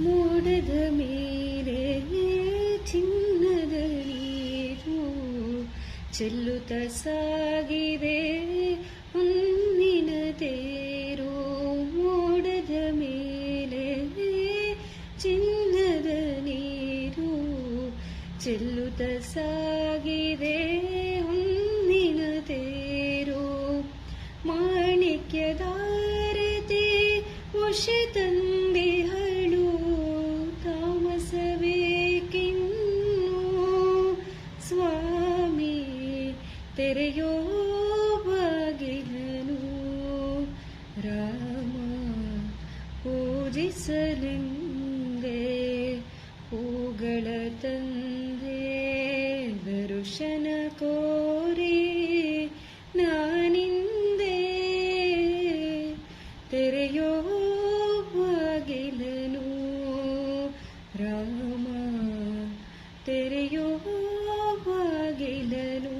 ಮೋಡದ ಮೇಲೆ ಚಿನ್ನದ ನೀರು ಚೆಲ್ಲುತ್ತ ಸಾಗಿದೆ. ಹುನ್ನಿನ ತೇರು ಮೋಡದ ಮೇಲೆ ಚಿನ್ನದ ನೀರು ಚೆಲ್ಲುತ್ತ ಸಾಗಿದೆ. ಹುನ್ನಿನ ತೇರು ಮಾಣಿಕ್ಯದಾರತಿ ತೆರೆಯೋ ಬಗೆಯನು ರಾಮ ಪೂಜಿಸಲಿಂದೆ ಹೂಗಳ ತಂದೆ ದರ್ಶನ ಕೋರಿ ನಾನಿಂದೆ. ತೆರೆಯೋ ಬಗೆಯನು ರಾಮ ತೆರೆಯೋ ಬಾಗಿಲನು